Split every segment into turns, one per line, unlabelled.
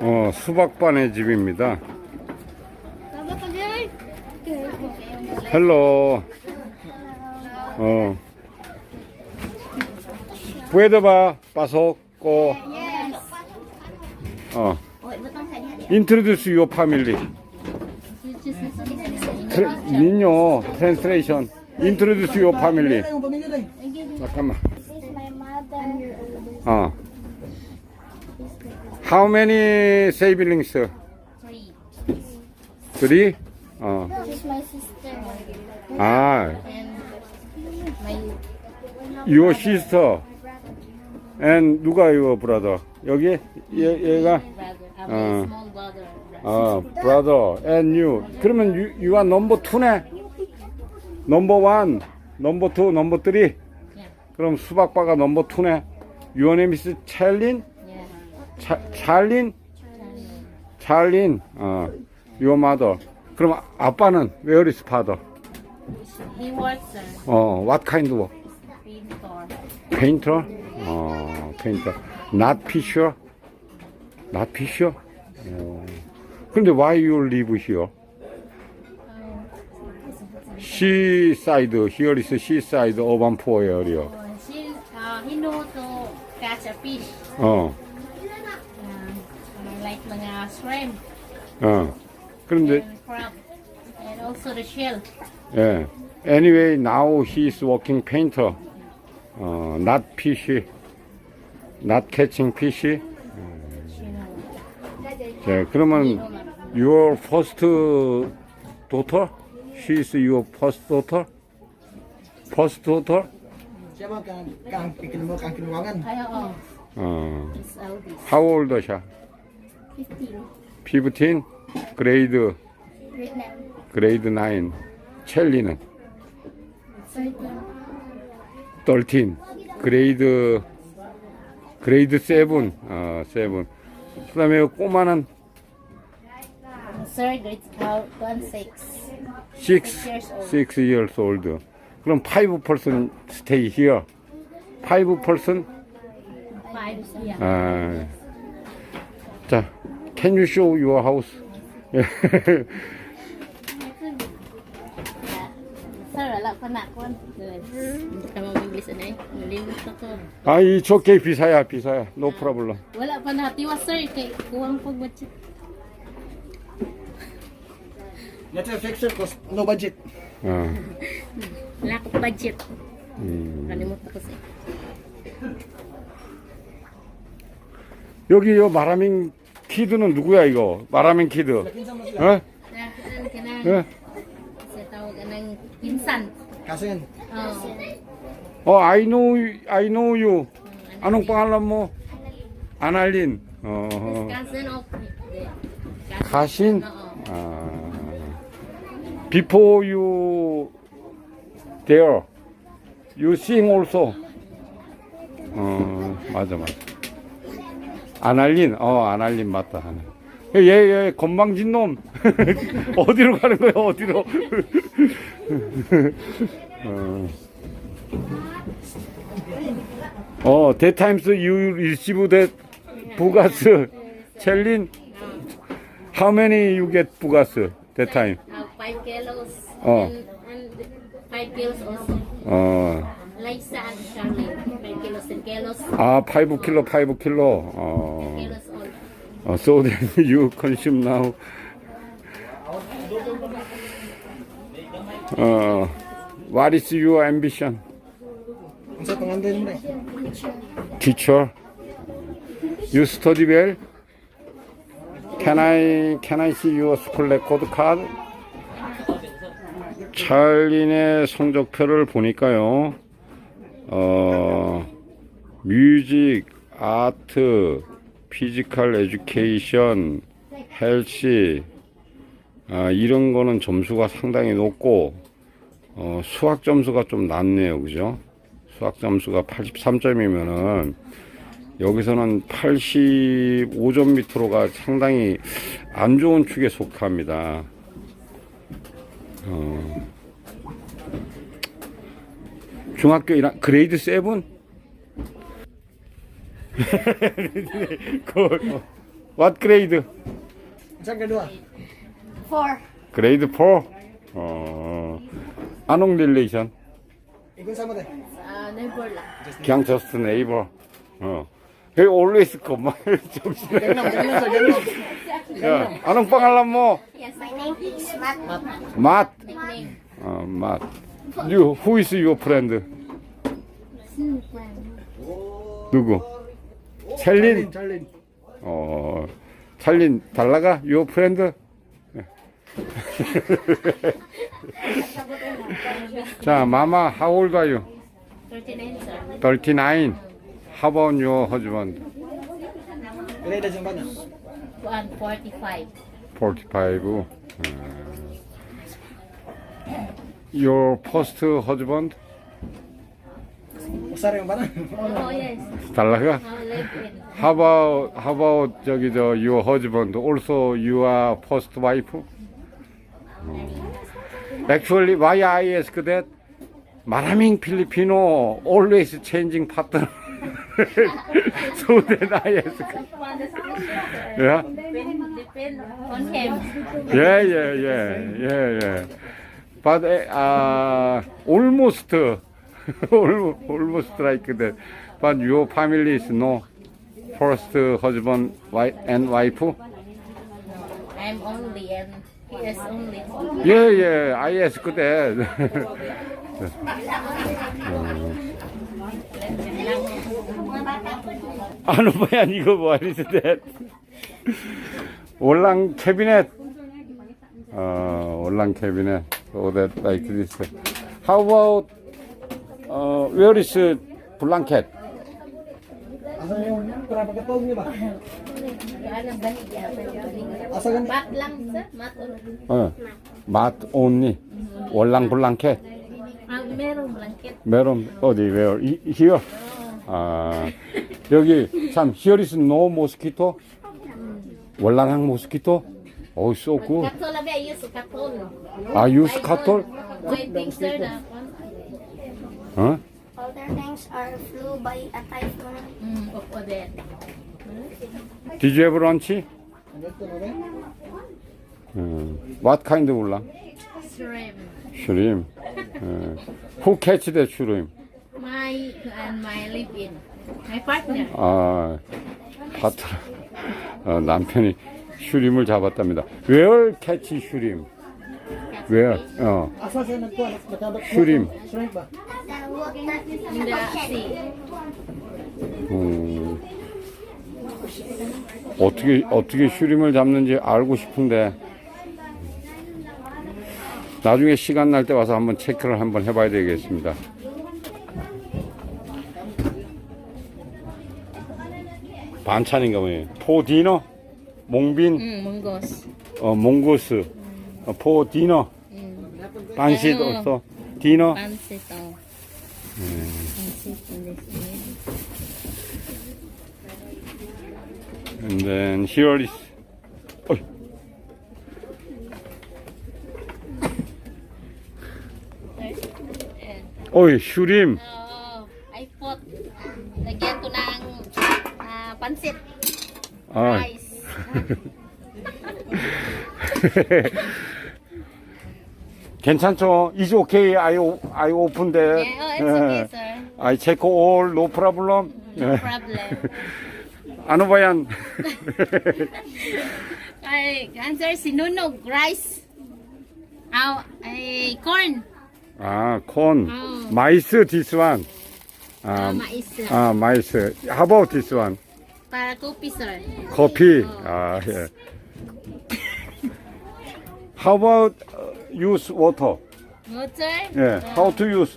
어, 수박반의 집입니다. 헬로. 어. Va, pasó, go. 어. Your family. Tra- 니뇨, family.
Yung pamilya day.
잠깐만. 어. How many siblings?
Three.
Three? 어.
This is my sister.
아,
And my
your sister. And 누가 your brother? 여기 얘, 얘가
brother. I have
Uh.
a small brother.
어, brother and you. 그러면 you, you are number two네. number one, number two, number three.
Yeah.
그럼 수박바가 number two네. Your name is?
Yeah.
차, 찰린? 찰린. 어, your mother. 그럼 아빠는 where is father?
He works uh,
어, what kind of work?
store.
Painter? 어, painter. Not fisher? Not fisher? 어. 근데 why you live here? Seaside, here is seaside urban poor area.
Uh, she, uh, he know to catch a fish.
어,
Uh, uh, like mga shrimp
어. 그런데,
and crab. And also the shell.
예. Anyway, now he is working painter. 어, not fish. Not catching fish.
She know.
자, 그러면 your first daughter? She is your first daughter? First daughter?
Siya ba kang kang pikin mo kang kinuwangan?
Ay, oo.
어,
It's eldest.
how old siya?
15.
15? grade,
Right now.
grade 9. 첼리는
13.
13. grade, grade 7. 어, 7. 그 다음에 꼬마는
Third, it's out one six.
6, 6 years old. 그럼 5 person stay here. 5 person?
Five. Yeah.
아, 자, can you show your house?
Sir, wala pa na na eh. Nalimot.
아, it's okay, 비사야, 비사야. No problem.
Wala pa na tiwas sir kay kuwang pag budget.
Let's say fixer cost no budget.
어,
Wala ko budget.
음.
Nalimot na ko sir.
여기 요 마라민 키드는 누구야, 이거? 마라민 키드. 어?
Na ano ka na?
예?
Sa tawag ka ng pinsan.
Kasin.
Oh.
어, I know, you- I know you. Anong pangalan mo? 아날린. 어,
Cousin of the
가신?
Oo.
아, before you there, you sing also. 어, 맞아, 맞아. 아날린, 어, 아날린 맞다. 얘, 얘, 건방진 놈. 어디로 가는 거야, 어디로? 어. 어, times you receive that 부가스, 첼린, how many you get 부가스 that time?
Uh, five kilos.
Oh.
And, and five kilos also.
어,
Liza and Charlene. Five kilos, ten kilos.
아, 5킬로, 5킬로. 어,
Kilos all.
어, so then you consume now. 어, what is your ambition?
Sa panganday mo day.
Teacher? You study well? Can I, can I see your school record card? 찰린의 성적표를 보니까요, 어, 뮤직, 아트, 피지컬 에듀케이션, 헬시, 아, 이런 거는 점수가 상당히 높고, 어, 수학 점수가 좀 낮네요. 그죠? 수학 점수가 83점이면은, 여기서는 85점 밑으로가 상당히 안 좋은 축에 속합니다. 어, 중학교 1학 그레이드 7? 그, What grade?
Unsa kedua?
Four.
Grade 4. 어. anong relation?
Ikon sama teh.
Uh, neighbor lang.
그냥 just neighbor. 어. He always come. 정신.
Ganun.
야, anong pangalan mo?
Yes, my name is Matt.
Matt.
Nickname.
어, Matt. You, who is your friend? 누구? 찰린.
Charlene.
어, 찰린 달라가? Your friend? 자, 마마, how old are you?
39, sir.
39. How about your husband?
Bana?
145.
45. 어. Your first husband?
Oh, yes.
달라가?
I'll live in.
How about, how about 저기 저 your husband? Also you are first wife? Actually, why I ask that? Maraming Filipino always changing partner. so then I ask. Yeah,
Depend, depend on him.
yeah, yeah, yeah, yeah, yeah. But uh, almost, almost, almost like that. But your family is no first husband wife and wife.
I'm only and he is only.
Yeah, yeah, I ask that. yan? 이거 what is that? 올랑 캐비넷. 어, 올랑 캐비넷. So that like this. How about uh, where is blanket?
Asa yung para pagkatog niyo ba?
Ano ba niya?
Asa gan?
Mat lang, sir. Mat on.
어, 맛 only. 올랑 블랑켓.
Ah, meron blanket.
메론 어디 where? 이- here. 아 여기 참 here is no mosquito. 월랑항 mosquito. Oh, so good.
Katol ba use katol.
아, use cattle?
I think na.
어?
Other things are flew by a typhoon.
Hmm, opo din.
Did you have lunch? 음, what kind of 울랑?
Shrimp.
shrimp. 어. Who catch the shrimp?
My and my live in. My partner.
아, 파트너. 어, 남편이 슈림을 잡았답니다. Where catch shrimp? Where? 어,
sea.
음, 어떻게 어떻게 슈림을 잡는지 알고 싶은데 나중에 시간 날 때 와서 한번 체크를 한번 해봐야 되겠습니다. 반찬인가 보네. 포 디너, 몽빈,
Hmm, munggos.
어, 몽고스, 어, 포 디너,
Hmm.
반시
어.
없어. 디너.
Oh. This way.
And then here is 어이. 어이 슈림
oh, I lagyan ko ng ah, pansit.
아. 괜찮죠? Okay. I o- I open that.
Yeah, oh, it's okay, sir.
I check all no problem.
No problem.
ano?
Ay, answer sinunog rice. Aw, ay corn.
아, corn.
Oh.
마이스 this one.
Ah,
아,
mais. sir.
아, 마이스. How about this one?
Para kopi, sir.
커피. 아, 예. How about uh, use water?
Water.
예. How to use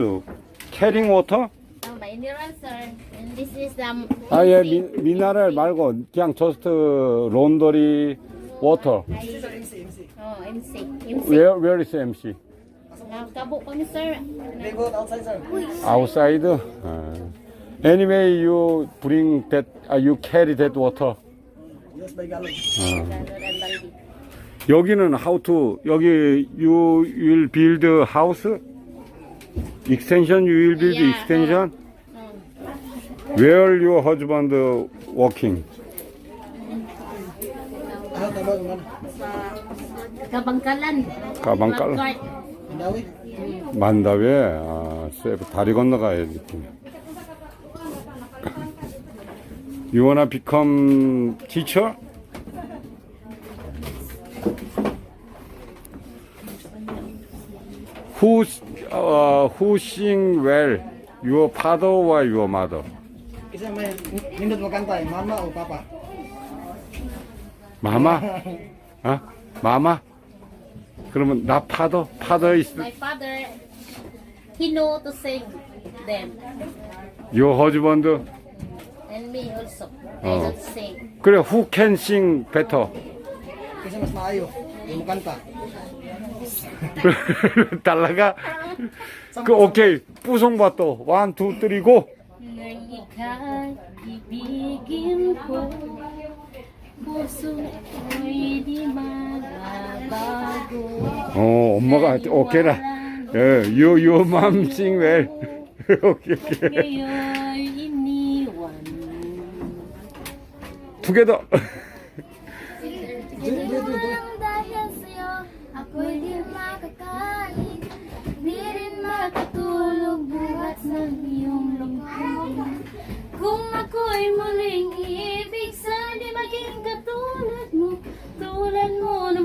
carrying water?
Oh, mineral, sir. And this is the
아, 예, 미, 미나랄 말고 그냥 just laundry water.
Oh, MC. MC.
Where where is MC?
Nakakabo kami, sir.
They go outside sir.
Outside. 아. Anyway, you bring that, uh, you carry that water.
Yes by
baldi.
여기는 how to 여기 you will build a house extension you will build
Yeah,
extension
Oh.
where your husband working
Ano tabang man?
Kabangkalan.
Kabangkalan.
Mandawi?
만다웨 아 세부 다리 건너가야지 You wanna become teacher? Who uh, who sing well? Your father or your mother?
Isa may nindot magkanta, eh, mama o papa?
마마? 아? 마마? 그러면 나 파더? 파더 is
My father, he know to sing them.
your husband?
And me also. I
Oh.
don't sing.
그래 who can sing better?
Isa mas maayo, yung kanta.
달라가? 그 오케이 뿌송바 또 원, 투, 쓰리 고
Nang ika'y ibigin ko Puso ko'y di magbabago
어 엄마가 오케이라 예, you your mom sing well 오케이 오케이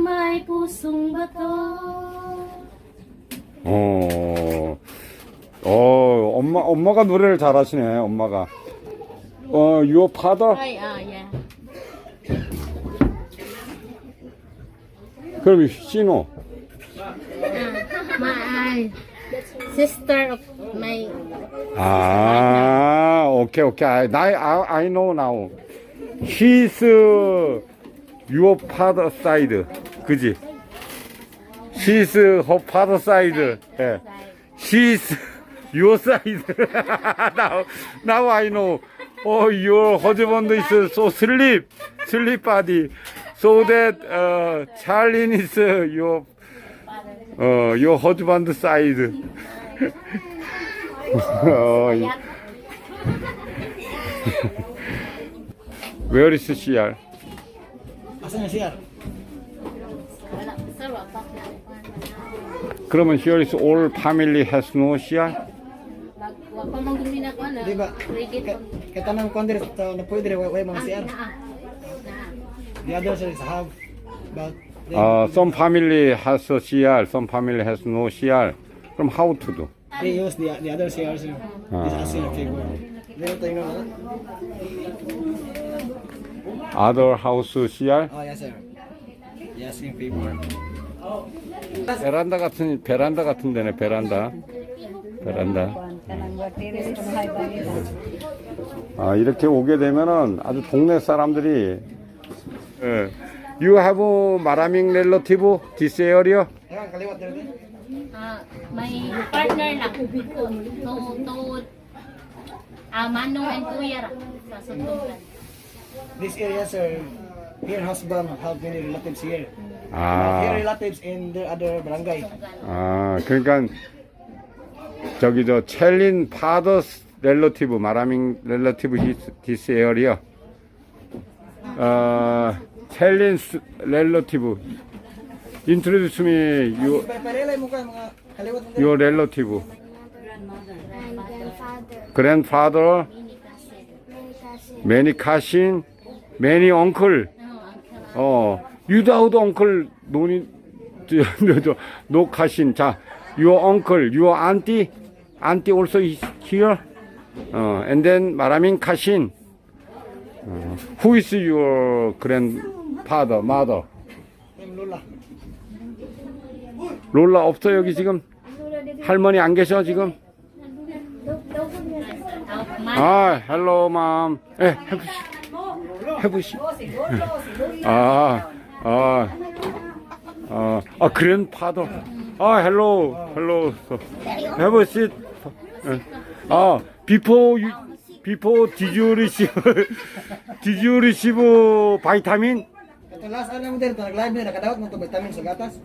may pusong bato
어, 어 엄마 엄마가 노래를 잘하시네 엄마가 어 your father
Ay, ah, yeah
그럼 신호
My sister of my
아 오케이 오케이 I, I, I know now he's your father side 그지 she's her father side 예. she's your side now, now I know oh your husband is so sleep sleep body so that uh, Charlene is your uh, your husband side 어, 이- Where is CR?
Wala pa.
그러면 here is all family has no CR?
Wag
Kaya tanang kondre sa na pwede rin way mga
Ah. Naa.
The others is have but they-
Uh, some family has a CR, some family has no CR. 그럼 how to do?
they use the the other CRs. This
Ah.
ASEAN. Di ba tayo nga?
Other house CR?
Oh yes sir. Yes in figure.
베란다 같은 베란다 같은 데네 베란다. 베란다. 아 이렇게 오게 되면은 아주 동네 사람들이 예. You have maraming relative this area?
Ah, may partner lang. To, to, ah, Manong and Kuya ra. Sa Sundugan.
This area sir, here husband have many relatives here. Here
아,
relatives in the other barangay.
아 그러니까 저기 저 첼린 파더스 relatives 마라밍 his- this area. 어, 첼린 your relative
And grandfather,
grandfather
many
many
cousins.
cousin many uncle 어 노니 저, no cousin 자 your uncle your auntie auntie also is here 어 and then 마라민 cousin 어, who is your grandfather mother
Lola.
롤라 없어 여기 지금 할머니 안 계셔 지금
Ah,
아, 헬로 맘. 예, 해보시. 해보시. 아, 아, 아, 아, 그랜파더. 아, 헬로, 헬로. 해보시. 아, before you, before did you receive, did you receive vitamin?
Ito last ano mo din, ito nag-live na, nakadawat mo ito vitamin sa gatas.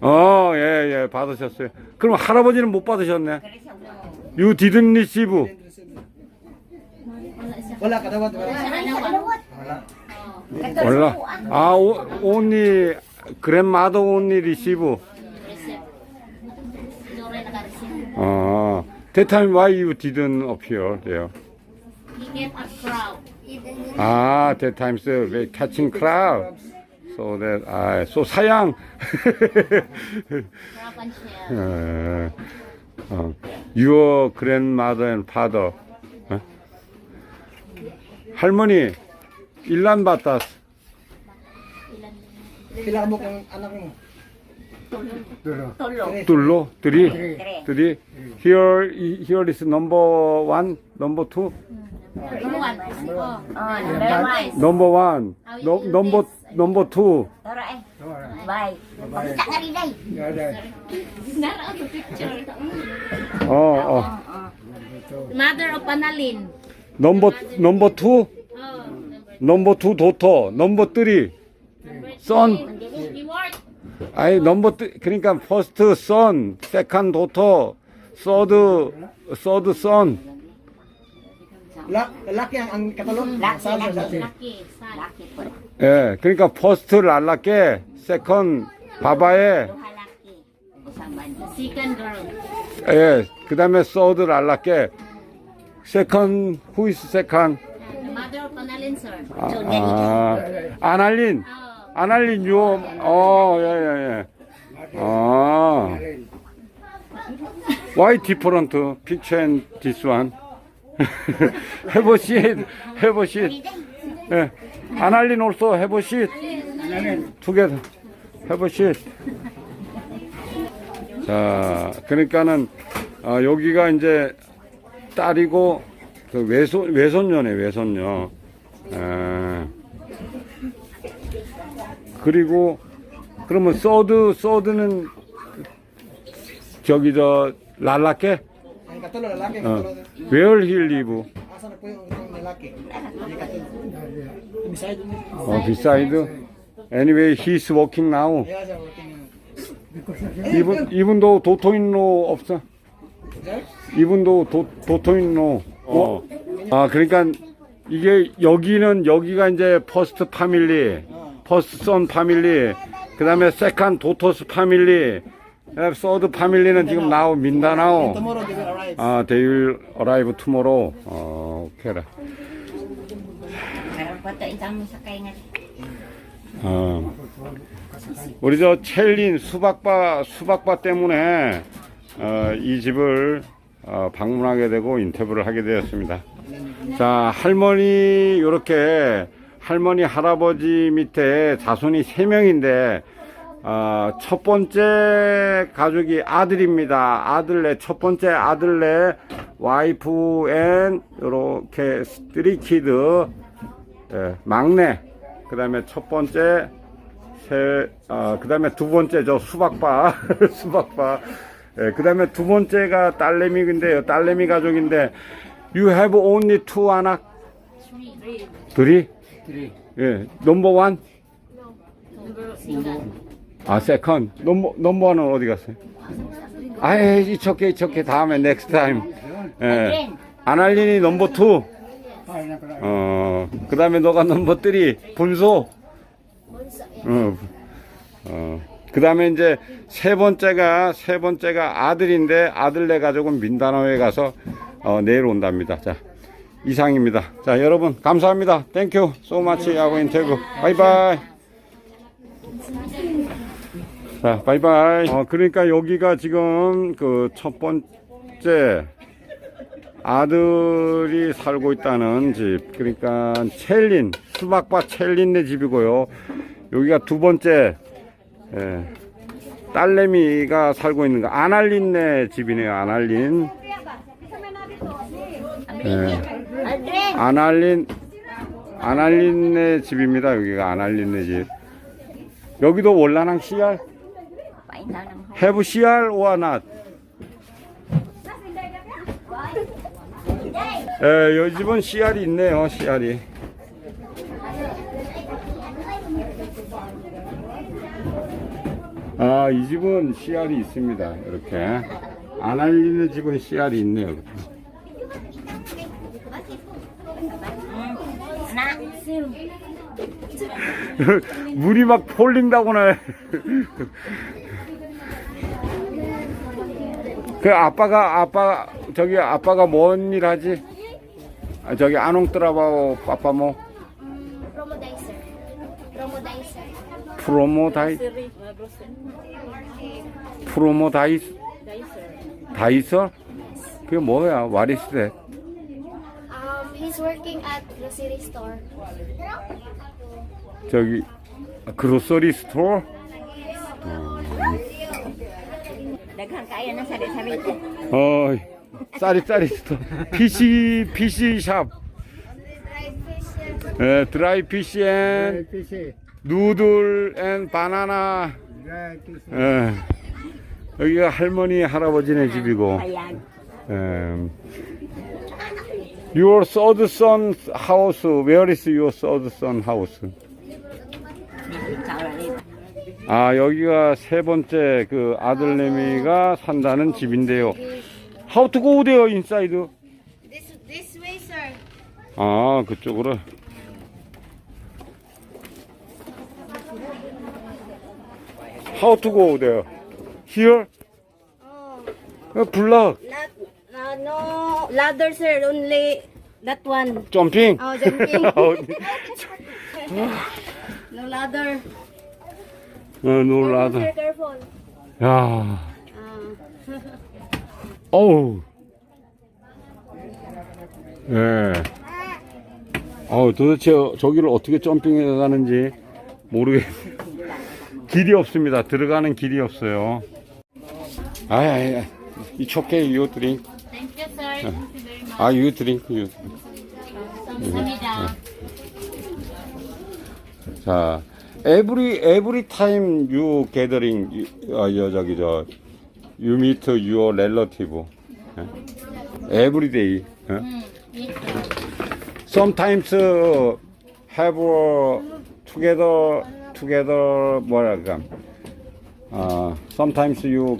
어, 예, 예, 받으셨어요. 그럼 할아버지는 못 받으셨네. You didn't receive.
Wala.
아, 오, only grandmother only receive.
Receive.
That time why you didn't appear there?
He get a crowd.
아, that time so we catching crowd. So that 아, so 사양.
Crowd and share.
어, 어, your grandmother and father. 어? 할머니 일란 받다.
Pila mo kang anak mo?
Tolo.
둘로 three three. Here here is number one, number two,
Number one. Oh.
Oh, number one.
number one, no, number number two.
Eh. Bye. Ka rin day.
Nara the picture.
어, 어.
Mother of Panalin.
number number two,
Oh.
number two daughter, number three son. 아니 넘버 트- 그러니까
ang?
Laki,
Sabi,
laki.
Lucky. Son.
Laki po.
예, 그러니까 first 랄라께, second 바바에,
Duha laki. Isang bandi.
Second girl.
예, 그다음에?
The mother of Panalin, sir.
아, 아 아날린,
Oh.
아날린 요, 어, 예, 예, 예. 아, why different picture and this one? have a seat, have a seat. 예, 아날린 also have a seat. together. have a seat. 자, 그러니까는 어, 여기가 이제 딸이고 그 외손 외손녀네 외손녀. 에. 그리고 그러면 서드 서드는 저기 저
katulong lalaki, ang
어. 어, beside. Anyway, he's working now. 이분 이분도 도토인로 없어. 이분도 도, 도토인로. 어. 아, 그러니까 이게 여기는 여기가 이제 퍼스트 파밀리, 퍼스트 선 파밀리, 그 다음에 세컨 도토스 파밀리, 서드 파밀리는 지금 나오 민다나오. 아, will arrive tomorrow. 어,
nga.
어. 우리 저 첼린 수박바 수박바 때문에 어, 이 집을 어, 방문하게 되고 인터뷰를 하게 되었습니다. 자 할머니 이렇게 할머니 할아버지 밑에 자손이 세 명인데 어, 첫 번째 가족이 아들입니다. 아들네 첫 번째 아들네 와이프 앤 이렇게 쓰리 키드 예, 막내 그 다음에 첫 번째 세, 아, 그 다음에 두 번째 저 수박바, 수박바. 예, 그 다음에 두 번째가 딸내미인데요. 딸내미 가족인데, you have only two?
Three.
둘이? 예, 넘버 원? 아, 세컨. 넘버, 넘버 원은 어디 갔어요? 아이, 이렇게, 이렇게 다음에 넥스트 타임. 예. 아날린이 넘버 투. 어, 그 다음에 너가 넘버 쓰리. 분소. 어, 어. 그 다음에 이제 세 번째가, 세 번째가 아들인데 아들네 가족은 민다나오에 가서 어, 내일 온답니다. 자, 이상입니다. 자, 여러분, 감사합니다. 땡큐. 소마치 하고 인터뷰. 바이바이. 자, 바이바이. 어, 그러니까 여기가 지금 그 첫 번째 아들이 살고 있다는 집. 그러니까 첼린, 수박밭 첼린네 집이고요. 여기가 두 번째 예, 딸내미가 살고 있는 거 아날린네 집이네요. 아날린. 예, 아날린 아날린네 집입니다. 여기가 아날린네 집. 여기도
ng
Have 씨알 or not? 예, 이 집은 씨알이 있네요. 씨알이. 아, 이 집은 씨알이 있습니다. 이렇게. 안 알리는 집은 씨알이 있네요.
Anak.
물이 막 폴린다고나. 그 아빠가 아빠 저기 아빠가 뭔 일 하지? 아, 저기 안홍뜨라바오 빠빠모
Promodizer. Promodizer.
프로모 다이 프로모 다이스 다이서? 그게 뭐야? What?
Um, he's working at grocery store.
저기 그로서리 스토어? 어, 쌀이 쌀이 스토어. PC PC 샵. 예, 드라이 피시 앤. 누들 앤 바나나. 예. 여기가 할머니 할아버지네 집이고. 예. Your third son's house. Where is your third son house? 아, 여기가 세 번째 그 아들내미가 산다는 집인데요. How to go there inside?
This this way, sir.
아, 그쪽으로. How to go there? Here?
Oh,
어, 블락.
not uh, no ladder, sir. Only that one.
점핑.
Oh, jumping.
어디?
No ladder.
어, 놀라다. 야,
Uh,
어우. 예. 어, 도대체 저기를 어떻게 점핑해 가는지 모르겠. 길이 없습니다. 들어가는 길이 없어요. 아야, 아야. It's okay, you drink.
thank you, sir. Thank you very much.
아, you drink, you.
감사합니다.
자, every every time you gathering, you, 아, 여, 저기 저, you meet your relative. 예? Every day. 예? Sometimes uh, have uh, together together 뭐랄까. 아, sometimes you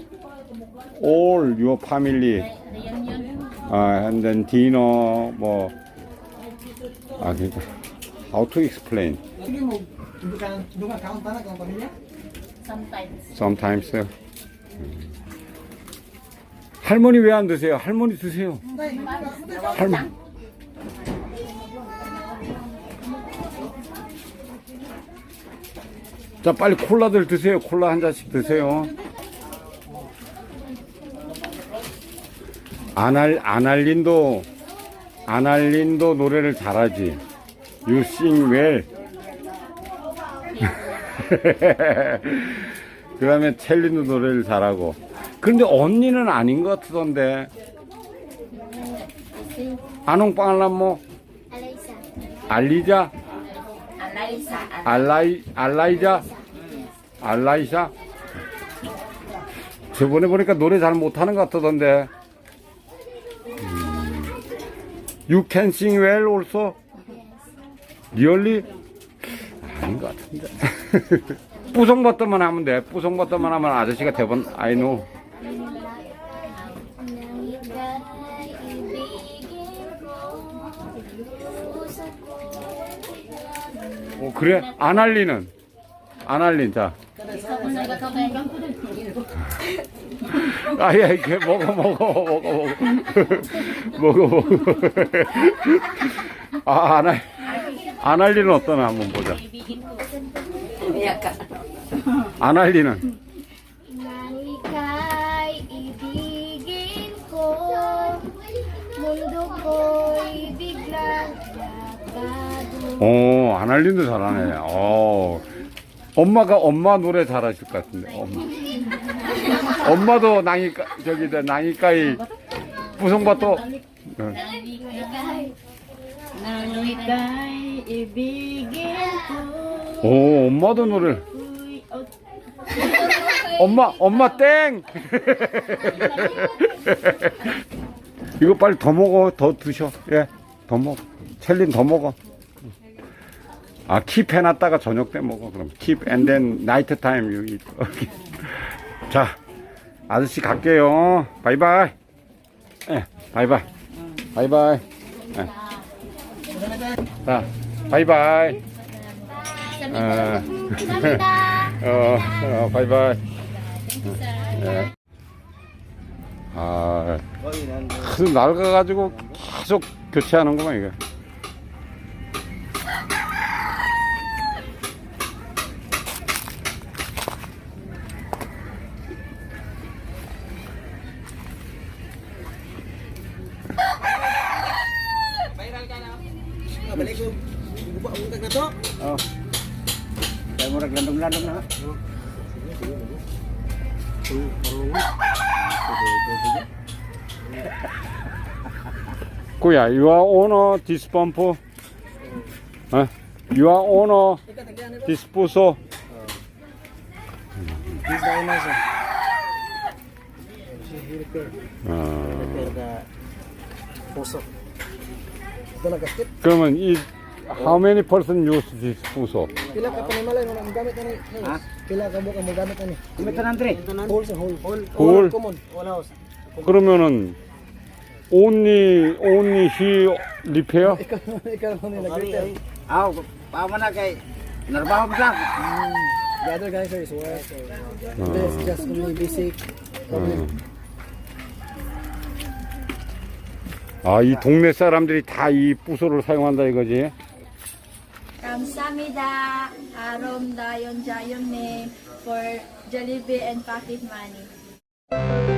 all your family 아, and then dinner 뭐 아, 그러니까 how to explain?
Count kang pamilya?
Sometimes.
Sometimes. 음. 할머니 왜 안 드세요? 할머니 드세요. 할머니. 자, 빨리 콜라들 드세요. 콜라 한 잔씩 드세요. 아날, 아날린도, 아날린도 노래를 잘하지. You sing well. 그 다음에 첼리도 노래를 잘하고. 그런데 언니는 아닌 것 같던데. 아농빵알람모
Alaysa.
알리자? 알라이, 알라이자? 알라이샤? 저번에 보니까 노래 잘 못하는 것 같던데. 음. You can sing well also? Really? 아닌 것 같은데. 뿌송버터만 하면 돼. 뿌송버터만 하면 아저씨가 대본
ko
어, 그래? 아날리는? 아날린, 자. 아예 이렇게 먹어 먹어 먹어 먹어 먹어 먹어 아 아날 아날리는 어떠나 한번 보자 아날리는
Nang ika'y ibigin ko Mundo ko'y biglang napado
오 아날린도 잘하네 어 엄마가 엄마 노래 잘하실 것 같은데 엄마 엄마도 낭이까 저기 저 낭이까이 부송밭도 어.
Nang ika'y ibigin ko
오 엄마도 노래. 엄마 엄마 땡! 이거 빨리 더 먹어 더 드셔. 예더 먹어. 첼린 더 먹어. 아 킵 해놨다가 저녁 때 먹어 그럼. 킵 time you eat. 오케이. 자 아저씨 갈게요. 바이바이. 예 바이바이. 바이바이. 예. 자 바이바이 아.
감사합니다.
어, 어 바이바이. 예. 아, 계속 낡아가지고 계속 교체하는구만, 이거. Kuya, you are owner this bumper? Huh? You are owner this puso?
This the owner sir. She repair.
어,
Repair the puso. Ito na gasket.
그러면 이 how many person use this puso?
Pila ka panimalay mo ang gamit na ni. Ha? Pila ka mo ka mo gamit na ni. Gamit na Andre. Whole sa whole. Whole.
Whole?
Common. Whole house.
그러면은 only only he repair?
Ikaw ikaw ni nag-repair.
Aw, pa man na kay narbaho mo lang.
The other guys are is work. This is just only basic problem.
아, 이 동네 사람들이 다 이 부소를 사용한다 이거지?
감사합니다. Jayon name for Jollibee and Pocket Money.